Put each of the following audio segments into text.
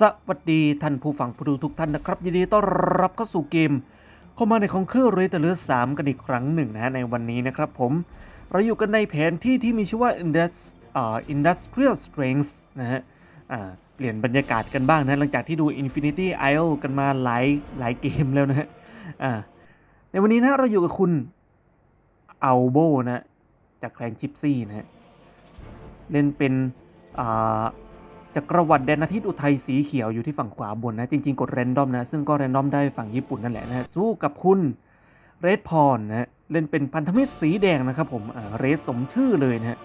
สวัสดีท่านผู้ฟังผู้ดูทุกท่านนะครับยินดีต้อนรับเข้าสู่เกม เข้ามาในของเครื่องเรเตอร์สามกันอีกครั้งหนึ่งนะฮะในวันนี้นะครับผม เราอยู่กันในแผนที่ที่มีชื่อว่า Indus, uh, Industrial Strength นะฮะเปลี่ยนบรรยากาศกันบ้างนะหลังจากที่ดู Infinity Isle กันมาหลายหลายเกมแล้วนะฮะในวันนี้นะเราอยู่กับคุณอัลโบนะจากแคลนชิปซี่นะฮะเล่นเป็นอ่า จักรวรรดิแดนอาทิตย์อุทัยสีเขียวอยู่ที่ฝั่งขวาบนนะ จริง ๆ กดแรนดอมนะ ซึ่งก็แรนดอมได้ฝั่งญี่ปุ่นนั่นแหละนะฮะสู้กับคุณเรดพรนะเล่นเป็นพันธมิตรสีแดงนะครับผมเรดสมชื่อเลยนะฮะ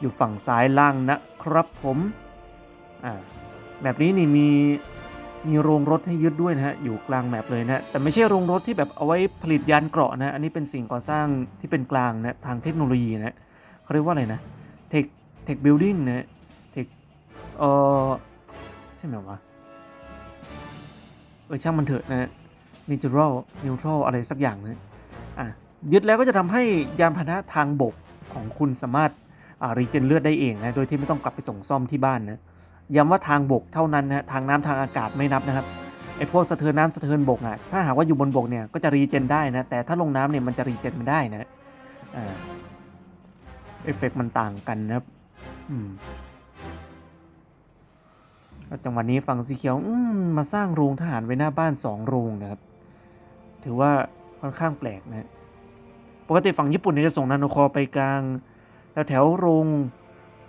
อยู่ฝั่งซ้ายล่างนะครับผมแบบนี้นี่มีมีโรงรถให้ยึดด้วยนะฮะ อยู่กลางแมปเลยนะ แต่ไม่ใช่โรงรถที่แบบเอาไว้ผลิตยานเกราะนะ อันนี้เป็นสิ่งก่อสร้างที่เป็นกลางนะ ทางเทคโนโลยีนะฮะเขาเรียกว่าอะไรนะ เทค เทคบิลดิ้งนะฮะ ออใช่ไหมวะเออช่างมันเถอะนะ neutral neutral อะไรสักอย่างนะอะยึดแล้วก็จะทำให้ยานพาหนะทางบกของคุณสามารถอ่ารีเจนเลือดได้เองนะ โดยที่ไม่ต้องกลับไปส่งซ่อมที่บ้านนะย้ำว่าทางบกเท่านั้นนะทางน้ำทางอากาศไม่นับนะครับไอ้พวกสะเทือนน้ำสะเทือนบกอะถ้าหากว่าอยู่บนบกเนี่ยก็จะรีเจนได้นะแต่ถ้าลงน้ำเนี่ยมันจะรีเจนไม่ได้นะอ่าเอฟเฟกมันต่างกันนะครับ อืม จังหวะนี้ฝั่งสีเขียวมมาสร้างโรงทหารไว้หน้าบ้านสองโรงนะครับ ถือว่าค่อนข้างแปลกนะปกติฝั่งญี่ปุ่นเนี่ยจะส่งนาโนคอไปกลางแถวแถวโรง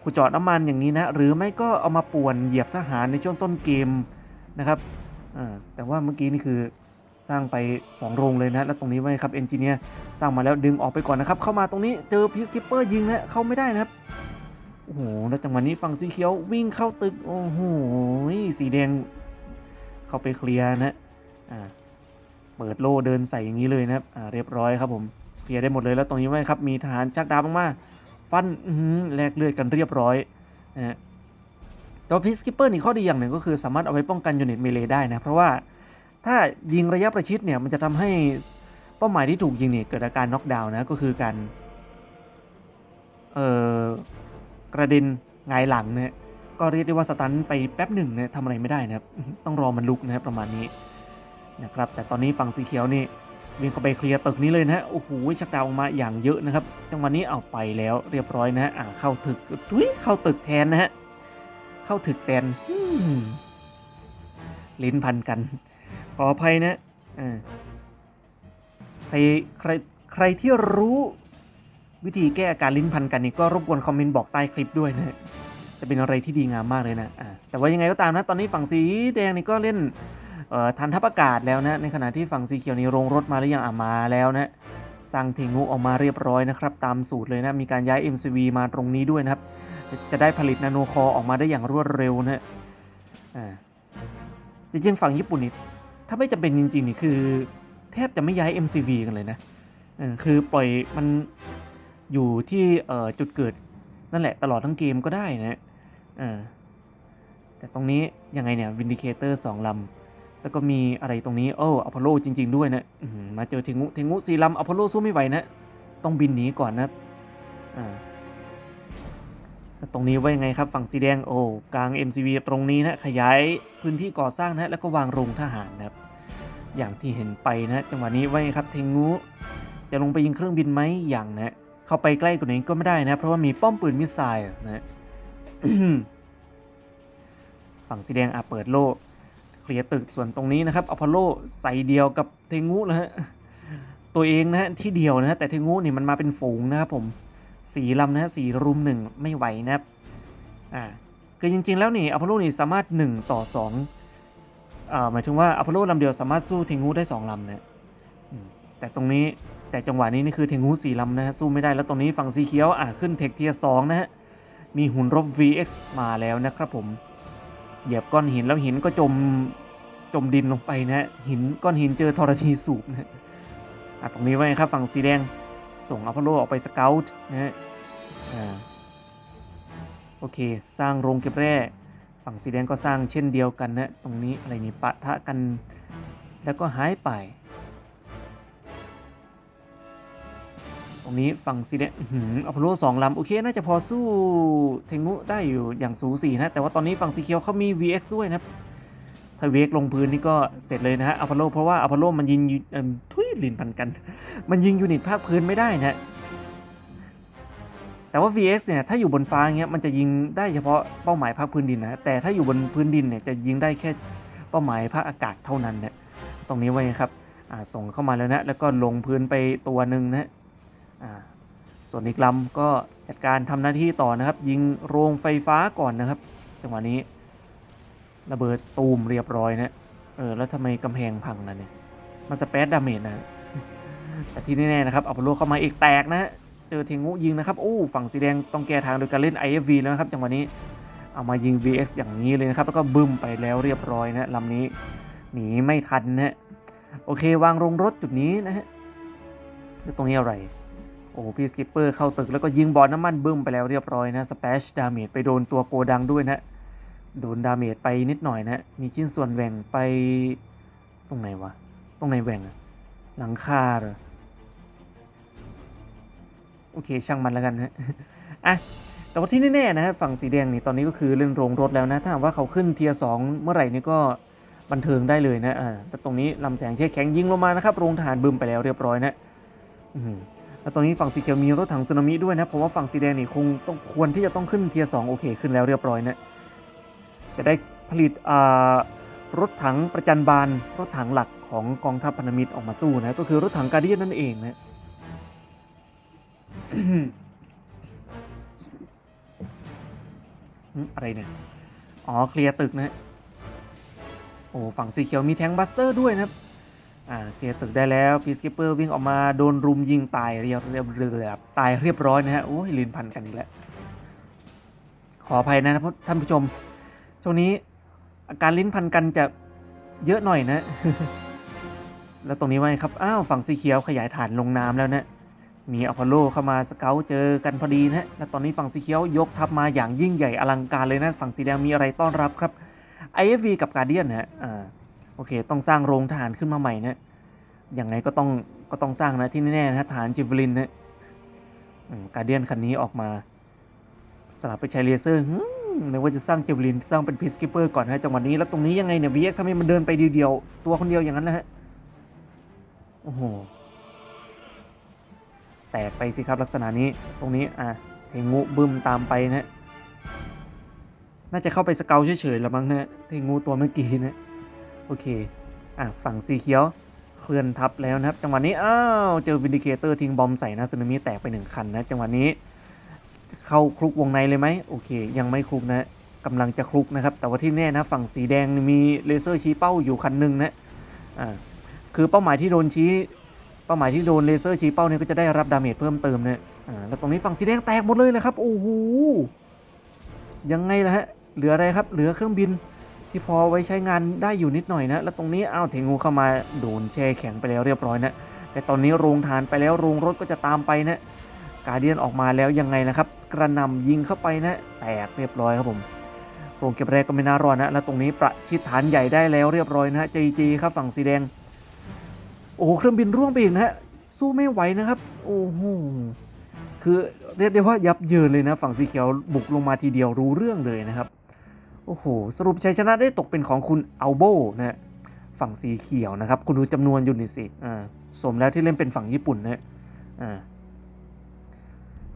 ขุดเจาะน้ำมันอย่างนี้นะ หรือไม่ก็เอามาป่วนเหยียบทหารในช่วงต้นเกมนะครับแต่ว่าเมื่อกี้นี่คือสร้างไป 2 โรงเลยนะ แล้วตรงนี้ไว้ครับเอนจิเนียร์สร้างมาแล้วดึงออกไปก่อนนะครับ เข้ามาตรงนี้เจอพีซคิปเปอร์ยิงนะเข้าไม่ได้นะครับ โอ้โหแล้วจังหวะนี้ฝั่งสีเขียววิ่งเข้าตึก โอ้โหสีแดง เข้าไปเคลียร์นะอ่าเปิดโล่เดินใส่อย่างนี้เลยนะครับอ่าเรียบร้อยครับผมเคลียร์ได้หมดเลยแล้วตรงนี้ไว้ครับ มีทหารชักดาบออกมาฟันอือหือแลกเลือดกันเรียบร้อยนะฮะตัวพิสกิปเปอร์นี่ข้อดีอย่างหนึ่งก็คือสามารถเอาไว้ป้องกันยูนิตเมเลได้นะ เพราะว่าถ้ายิงระยะประชิดเนี่ยมันจะทำให้เป้าหมายที่ถูกยิงเนี่ยเกิดอาการน็อกดาวน์นะก็คือการเอ่อ กระเด็นหงายหลังเนี่ยก็เรียกได้ว่าสตันไปแป๊บหนึ่งเนี่ยทำอะไรไม่ได้นะครับ ต้องรอมันลุกนะครับประมาณนี้นะครับ แต่ตอนนี้ฝั่งสีเขียวนี่วิ่งเข้าไปเคลียร์ตึกนี้เลยนะฮะโอ้โหชักดาวออกมาอย่างเยอะนะครับจังหวะนี้เอาไปแล้วเรียบร้อยนะฮะอ่าเข้าตึกทุยเข้าตึกแทนนะฮะเข้าตึกแทนอืมลิ้นพันกัน ขออภัยนะอ่าใครใครใครที่รู้ วิธีแก้อาการลิ้นพันกันนี่ก็รบกวนคอมเมนต์บอกใต้คลิปด้วยนะจะเป็นอะไรที่ดีงามมากเลยนะอ่าแต่ว่ายังไงก็ตามนะตอนนี้ฝั่งสีแดงนี่ก็เล่นทันทัพอากาศแล้วนะในขณะที่ฝั่งสีเขียวนี่โรงรถมาหรือยังอ่ามาแล้วนะสร้างเทงูออกมาเรียบร้อยนะครับ ตามสูตรเลยนะมีการย้าย MCV มาตรงนี้ด้วยนะครับ จะได้ผลิตนาโนคอออกมาได้อย่างรวดเร็วนะอ่าจริงๆฝั่งญี่ปุ่นนี่ถ้าไม่จำเป็นจริงๆนี่คือ แทบจะไม่ย้าย MCV กันเลยนะคือปล่อยมัน อยู่ที่เออจุดเกิดนั่นแหละตลอดทั้งเกมก็ได้นะแต่ตรงนี้ยังไงเนี่ยวินดิเคเตอร์สองลำแล้วก็มีอะไรตรงนี้โอ้อพอลโลจริง ๆ ด้วยนะมาเจอเทงูเทงูสี่ลำอพอลโลสู้ไม่ไหวนะ ต้องบินหนีก่อนนะแล้วตรงนี้ว่ายังไงครับฝั่งสีแดงโอ้กลาง MCV ตรงนี้นะขยายพื้นที่ก่อสร้างนะแล้วก็วางโรงทหารนะครับ อย่างที่เห็นไปนะจังหวะนี้ว่าไงครับเทงูจะลงไปยิงเครื่องบินไหมอย่างนะ เข้าไปใกล้กว่านี้ก็ไม่ได้นะ เพราะว่ามีป้อมปืนมิสไซล์นะฝั่งสีแดงอะเปิดโล่เคลียร์ตึกส่วนตรงนี้นะครับอพอลโลใส่เดียวกับเทงูนะฮะตัวเองนะฮะที่เดียวนะฮะแต่เทงูนี่มันมาเป็นฝูงนะครับผมสี่ลำนะฮะสี่รุมหนึ่งไม่ไหวนะครับอ่าคือจริง ๆ แล้วนี่อพอลโลนี่สามารถหนึ่งต่อสองอ่าหมายถึงว่าอพอลโลลำเดียวสามารถสู้เทงูได้สองลำนะแต่ตรงนี้ แต่จังหวะนี้นี่คือเทงูสี่ลำนะฮะสู้ไม่ได้แล้วตรงนี้ฝั่งสีเขียวอะขึ้นเทคเทียสองนะฮะมีหุ่นรบ VX มาแล้วนะครับผมเหยียบก้อนหินแล้วหินก็จมจมดินลงไปนะฮะหินก้อนหินเจอธรณีสูบนะฮะอะตรงนี้ไว้ครับฝั่งสีแดงส่งอพอลโลออกไปสเกลต์นะฮะอ่าโอเค สร้างโรงเก็บแร่ ฝั่งสีแดงก็สร้างเช่นเดียวกันนะ ตรงนี้อะไรนี่ปะทะกัน แล้วก็หายไป ตรงนี้ฝั่งสีแดงอื้อหืออพอลโลสองลำ โอเค น่าจะพอสู้เทงุได้อยู่อย่างสูสีนะ แต่ว่าตอนนี้ฝั่งสีเขียวเขามี VX ด้วยนะครับ ถ้า VX ลงพื้นนี่ก็เสร็จเลยนะฮะอพอลโลเพราะว่าอพอลโลมันยิงทุยลินพันกัน มันยิงยูนิตภาคพื้นไม่ได้นะ แต่ว่า VX เนี่ย ถ้าอยู่บนฟ้าเงี้ย มันจะยิงได้เฉพาะเป้าหมายภาคพื้นดินนะ แต่ถ้าอยู่บนพื้นดินเนี่ย จะยิงได้แค่เป้าหมายภาคอากาศเท่านั้นนะตรงนี้ไว้ครับส่งเข้ามาแล้วนะ แล้วก็ลงพื้นไปตัวหนึ่งนะ ส่วนอีกลำก็จัดการทำหน้าที่ต่อนะครับ ยิงโรงไฟฟ้าก่อนนะครับ จังหวะนี้ ระเบิดตูมเรียบร้อยนะเออแล้วทำไมกำแพงพังนะเนี่ยมันสเปซดาเมจนะแต่ที่แน่ๆนะครับอัปโลเข้ามาอีกแตกนะเจอเทงุยิงนะครับโอ้ฝั่งสีแดงต้องแก้ทางโดยการเล่น IFV แล้วนะครับ จังหวะนี้เอามายิง VX อย่างนี้เลยนะครับ แล้วก็บึ้มไปแล้วเรียบร้อยนะลำนี้หนีไม่ทันนะฮะโอเควางลงรถจุดนี้นะฮะแล้วตรงนี้อะไร โอ้พี่สกิปเปอร์เข้าตึกแล้วก็ยิงบอลน้ำมันบึ้มไปแล้วเรียบร้อยนะสเปชดาเมจไปโดนตัวโกดังด้วยนะ โดนดาเมจไปนิดหน่อยนะ มีชิ้นส่วนแหว่งไปตรงไหนวะ ตรงไหนแหว่งหลังคาเหรอ โอเคช่างมันแล้วกันฮะอะแต่ว่าที่แน่ๆนะฮะฝั่งสีแดงนี่ตอนนี้ก็คือเล่นโรงรถแล้วนะ ถ้าว่าเขาขึ้นเทียร์สองเมื่อไหร่นี่ก็บันเทิงได้เลยนะอ่าแต่ตรงนี้ลำแสงเช็คแข็งยิงลงมานะครับโรงทหารบึมไปแล้วเรียบร้อยนะ อือหือ แล้วตอนนี้ฝั่งสีเขียวมีรถถังสึนามิด้วยนะผมว่าฝั่งสีแดงนี่คงต้องควรที่จะต้องขึ้นเทียร์สองโอเคขึ้นแล้วเรียบร้อยนะจะได้ผลิตรถถังประจันบานรถถังหลักของกองทัพพันธมิตรออกมาสู้นะก็คือรถถังการเดียนนั่นเองนะอะไรเนี่ย อ๋อ เคลียร์ตึกนะ โอ้ ฝั่งสีเขียวมีแทงบัสเตอร์ด้วยนะครับ อ่าเคลียร์ตึกได้แล้วพีสกิปเปอร์วิ่งออกมาโดนรุมยิงตายเรียบเรียบเรียบตายเรียบร้อยนะฮะโอ้ยลินพันกันอีกแล้วขออภัยนะท่านผู้ชม ช่วงนี้อาการลิ้นพันกันจะเยอะหน่อยนะ แล้วตรงนี้ว่าครับ อ้าว ฝั่งสีเขียวขยายฐานลงน้ำแล้วนะ มีอพอลโลเข้ามาสเกลเจอกันพอดีนะและตอนนี้ฝั่งสีเขียวยกทัพมาอย่างยิ่งใหญ่อลังการเลยนะ ฝั่งสีแดงมีอะไรต้อนรับครับ IFV กับการเดียนนะฮะอ่า โอเค ต้องสร้างโรงทหารขึ้นมาใหม่นะอย่างไงก็ต้องก็ต้องสร้างนะที่แน่ๆนะฐานจิวลินนะการเดียนคันนี้ออกมา สลับไปใช้เลเซอร์หืมนึกว่าจะสร้างจิวลินสร้างเป็นพีซกิปเปอร์ก่อนนะจังหวะนี้แล้วตรงนี้ยังไงเนี่ย VX ทำไมมันเดินไปเดียวๆตัวคนเดียวอย่างนั้นนะฮะโอ้โหแตกไปสิครับลักษณะนี้ตรงนี้อะเทงูบึ้มตามไปนะน่าจะเข้าไปสเกลเฉยๆแล้วมั้งนะเทงูตัวเมื่อกี้นะ โอเค อะ ฝั่งสีเขียวเคลื่อนทับแล้วนะครับ จังหวะนี้ อ้าว เจอวินดิเคเตอร์ทิ้งบอมใส่นะสึนามิแตกไปหนึ่งคันนะ จังหวะนี้ เข้าคลุกวงในเลยไหมโอเค ยังไม่คลุกนะกำลังจะคลุกนะครับ แต่ว่าที่แน่นะ ฝั่งสีแดงมีเลเซอร์ชี้เป้าอยู่คันหนึ่งนะ อ่า คือเป้าหมายที่โดนชี้ เป้าหมายที่โดนเลเซอร์ชี้เป้าเนี่ยก็จะได้รับดาเมจเพิ่มเติมเนี่ยอ่า แล้วตรงนี้ฝั่งสีแดงแตกหมดเลยนะครับ โอ้โห ยังไงล่ะฮะ เหลืออะไรครับ เหลือเครื่องบิน ที่พอไว้ใช้งานได้อยู่นิดหน่อยนะ แล้วตรงนี้อ้าวเทงูเข้ามาโดนแช่แข็งไปแล้วเรียบร้อยนะ แต่ตอนนี้โรงทานไปแล้วโรงรถก็จะตามไปนะ การเดียนออกมาแล้วยังไงนะครับ กระนำยิงเข้าไปนะ แตกเรียบร้อยครับผมโรงเก็บแรกก็ไม่น่ารอดนะ แล้วตรงนี้ประชิดฐานใหญ่ได้แล้วเรียบร้อยนะจีจีครับฝั่งสีแดง โอ้เครื่องบินร่วงไปอีกนะฮะสู้ไม่ไหวนะครับ โอ้โหคือเรียกได้ว่ายับเยินเลยนะ ฝั่งสีเขียวบุกลงมาทีเดียวรู้เรื่องเลยนะครับ โอ้โห สรุปชัยชนะได้ตกเป็นของคุณอัลโบนะฮะฝั่งสีเขียวนะครับ คุณดูจำนวนยูนี่สิอ่าสมแล้วที่เล่นเป็นฝั่งญี่ปุ่นนะอ่า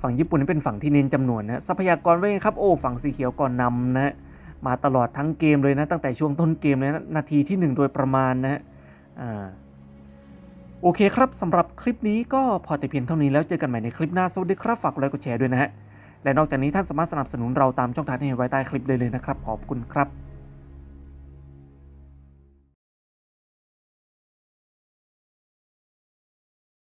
ฝั่งญี่ปุ่นนี่เป็นฝั่งที่เน้นจำนวนนะทรัพยากรไว้ไงครับโอ้ฝั่งสีเขียวก่อนนำนะมาตลอดทั้งเกมเลยนะ ตั้งแต่ช่วงต้นเกมเลยนะนาทีที่ 1 โดยประมาณนะฮะอ่าโอเคครับสำหรับคลิปนี้ก็พอแต่เพียงเท่านี้แล้วเจอกันใหม่ในคลิปหน้าสวัสดีครับฝากกดไลค์กดแชร์ด้วยนะฮะ และนอกจากนี้ท่านสามารถสนับสนุนเราตามช่องทางที่เห็นไว้ใต้คลิปได้เลยนะครับ ขอบคุณครับ